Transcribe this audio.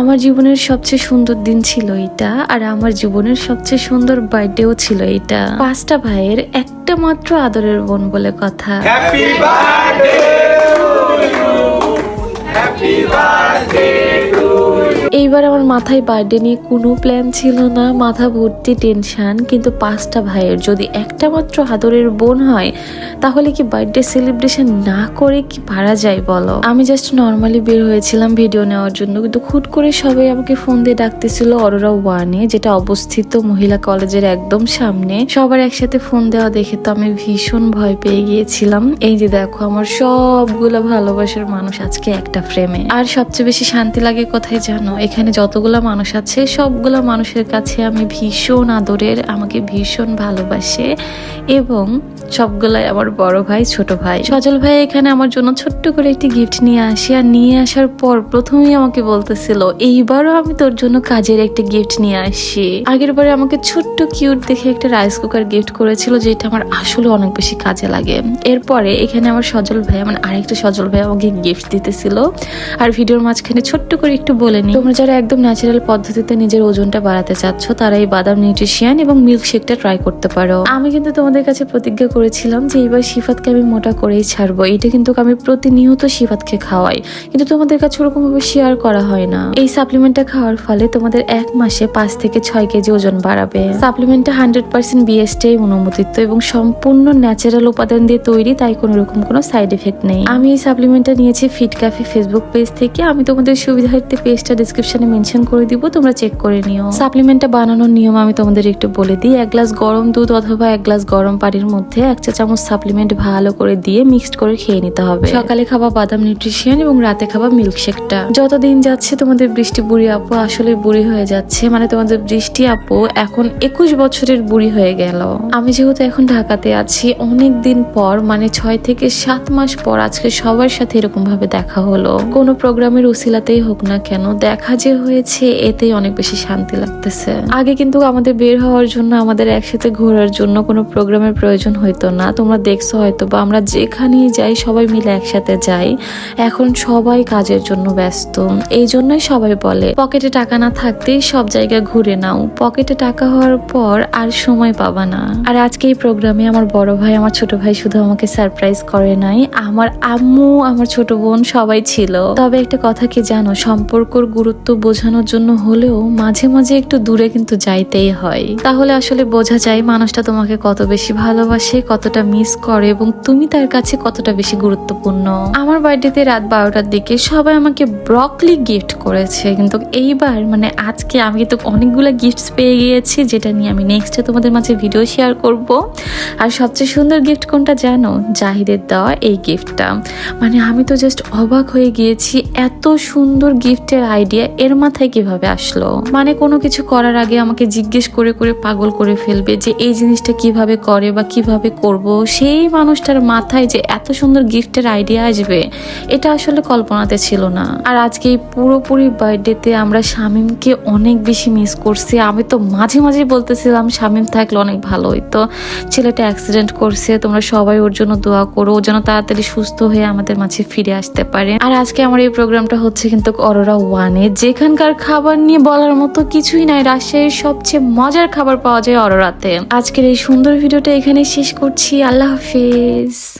আমার জীবনের সবচেয়ে সুন্দর দিন ছিল এটা, আর আমার জীবনের সবচেয়ে সুন্দর বার্থডেও ছিল এটা পাঁচটা ভাইয়ের একটা মাত্র আদরের বোন বলে কথা হ্যাপি বার্থডে. এইবার আমার মাথায় বার্থডে নিয়ে কোনো প্ল্যান ছিল না, মাথা ভর্তি টেনশান, কিন্তু পাঁচটা ভাইয়ের যদি একটা মাত্র আদরের বোন হয়, তাহলে কি বার্থডে সেলিব্রেশন না করে কি পারা যায় বলো? আমি জাস্ট নর্মালি বের হয়েছিলাম ভিডিও নেওয়ার জন্য, কিন্তু হুট করে সবাই আমাকে ফোন দিয়ে ডাকতেছিল অরোরা ওয়ানে যেটা অবস্থিত মহিলা কলেজের একদম সামনে। সবার একসাথে ফোন দেওয়া দেখে তো আমি ভীষণ ভয় পেয়ে গিয়েছিলাম। এই যে দেখো, আমার সবগুলো ভালোবাসার মানুষ আজকে একটা ফ্রেমে আর সবচেয়ে বেশি শান্তি লাগে কোথায় জানো? এখানে যতগুলো মানুষ আছে, সবগুলো মানুষের কাছে আমি ভীষণ আদরের, আমাকে ভীষণ ভালোবাসে এবং সবগুলাই আমার বড় ভাই, ছোট ভাই। সজল ভাই এখানে আমার জন্য ছোট্ট করে একটি গিফট নিয়ে আসি আর নিয়ে আসার পর প্রথমেই আমাকে বলতেছিল, এইবারও আমি তোর জন্য কাজের একটা গিফট নিয়ে আসি। আগের বারে আমাকে ছোট্ট কিউট দেখে একটা রাইস কুকার গিফট করেছিল, যেটা আমার আসলে অনেক বেশি কাজে লাগে। এরপরে এখানে আমার সজল ভাই মানে আরেকটা সজল ভাই আমাকে গিফট দিতেছিল। আর ভিডিওর মাঝখানে ছোট্ট করে একটু বলে নি তোমরা যারা একদম ন্যাচারাল পদ্ধতিতে নিজের ওজনটা বাড়াতে চাচ্ছ, তারা এই বাদাম নিউট্রিশিয়ান এবং মিল্ক শেকটা ট্রাই করতে পারো। আমি কিন্তু তোমাদের কাছে প্রতিজ্ঞা করেছিলাম যে এইবার শিফাতকে আমি মোটা করেই ছাড়বো। এটা কিন্তু আমি প্রতিনিয়ত শিফাতকে খাওয়াই। কিন্তু তোমাদের কাছে ওরকম ভাবে শেয়ার করা হয় না। এই সাপ্লিমেন্টটা খাওয়ার ফলে তোমাদের এক মাসে পাঁচ থেকে ছয় কেজি ওজন বাড়াবে। সাপ্লিমেন্টটা হান্ড্রেড পার্সেন্ট বিএসটাই অনুমোদিত এবং সম্পূর্ণ ন্যাচারাল উপাদান দিয়ে তৈরি, তাই কোনো রকম কোনো সাইড এফেক্ট নেই। আমি এই সাপ্লিমেন্টটা নিয়েছি ফিট ক্যাফে ফেসবুক পেজ থেকে। আমি তোমাদের সুবিধার্থে পেজটা ডিসক্রিপশনে মেনশন করে দিব, তোমরা চেক করে নিও। সাপ্লিমেন্টটা বানানোর নিয়ম আমি তোমাদের একটু বলে দিই। এক গ্লাস গরম দুধ অথবা এক গ্লাস গরম পানির মধ্যে এক চা চামচ সাপ্লিমেন্ট ভালো করে দিয়ে মিক্সড করে খেয়ে নিতে হবে। সকালে খাওয়া বাদাম নিউট্রিশন এবং রাতে খাওয়া মিল্কশেকটা যতদিন যাচ্ছে তোমাদের বৃষ্টি বুড়ি আপু আসলে বুড়ি হয়ে যাচ্ছে মানে তোমাদের বৃষ্টি আপু এখন একুশ বছরের বুড়ি হয়ে গেল। আমি যেহেতু এখন ঢাকাতে আছি অনেক দিন পর মানে ছয় থেকে সাত মাস পর আজকে সবার সাথে এরকম ভাবে দেখা হলো। কোনো প্রোগ্রামের উসিলাতেই হোক না কেন, দেখা যে হয়েছে, এতেই অনেক বেশি শান্তি লাগতেছে। আগে কিন্তু আমাদের বের হওয়ার জন্য, আমাদের একসাথে ঘোরার জন্য কোনো প্রোগ্রামের প্রয়োজন হইতো না। তোমরা দেখছ হয়তো বা আমরা যেখানেই যাই, সবাই মিলে একসাথে যাই। এখন সবাই কাজের জন্য ব্যস্ত। এই জন্যই সবাই বলে, পকেটে টাকা না থাকতেই সব জায়গায় ঘুরে নাও। পকেটে টাকা হওয়ার পর আর সময় পাবা না। আর আজকে এই প্রোগ্রামে আমার বড় ভাই, আমার ছোট ভাই শুধু আমাকে সারপ্রাইজ করে নাই। আমার আম্মু, আমার ছোট বোন সবাই ছিল। তবে একটা কথা কি জানো? সম্পর্কর গুরুত্ব বোঝানোর জন্য হলেও মাঝে মাঝে একটু দূরে কিন্তু যাইতেই হয়। তাহলে আসলে বোঝা যায় মানুষটা তোমাকে কত বেশি ভালোবাসে, কতটা মিস করে এবং তুমি তার কাছে কতটা বেশি গুরুত্বপূর্ণ। বার্থডেতে রাত বারোটার দিকে সবাই আমাকে ব্রকলি গিফট করেছে। কিন্তু এইবার মানে আজকে আমি তো অনেকগুলো গিফটস পেয়ে গিয়েছি, যেটা নিয়ে আমি নেক্সটে তোমাদের মাঝে ভিডিও শেয়ার করব। আর সবচেয়ে সুন্দর গিফট কোনটা জানো? জাহিদের দেওয়া এই গিফটটা মানে আমি তো জাস্ট অবাক হয়ে গিয়েছি, এত সুন্দর গিফটের আইডিয়া এর মাথায় কীভাবে আসলো? মানে কোনো কিছু করার আগে আমাকে জিজ্ঞেস করে করে পাগল করে ফেলবে যে এই জিনিসটা কীভাবে করে বা কীভাবে করব? সেই মানুষটার মাথায় যে এত সুন্দর গিফটের আইডিয়া আসবে এটা আসলে কল্পনাতে ছিল না। আর আজকে এই পুরোপুরি বার্থডেতে আমরা শামিমকে অনেক বেশি মিস করছি। আমি তো মাঝে মাঝে বলতেছিলাম, শামিম, থাকলে অনেক ভালো হইতো। ছেলেটা অ্যাক্সিডেন্ট করছে, তোমরা সবাই ওর জন্য দোয়া করো। ও যেন তাড়াতাড়ি সুস্থ হয়ে আমাদের মাঝে ফিরে আসতে পারে। আর আজকে আমার এই প্রোগ্রামটা হচ্ছে কিন্তু অরোরা ওয়ানে। যেখানকার খাবার নিয়ে বলার মতো কিছুই নাই। রাজশাহীর সবচেয়ে মজার খাবার পাওয়া যায় অরোরাতে। আজকের এই সুন্দর ভিডিওটা এখানে শেষ করছি। আল্লাহ হাফিজ।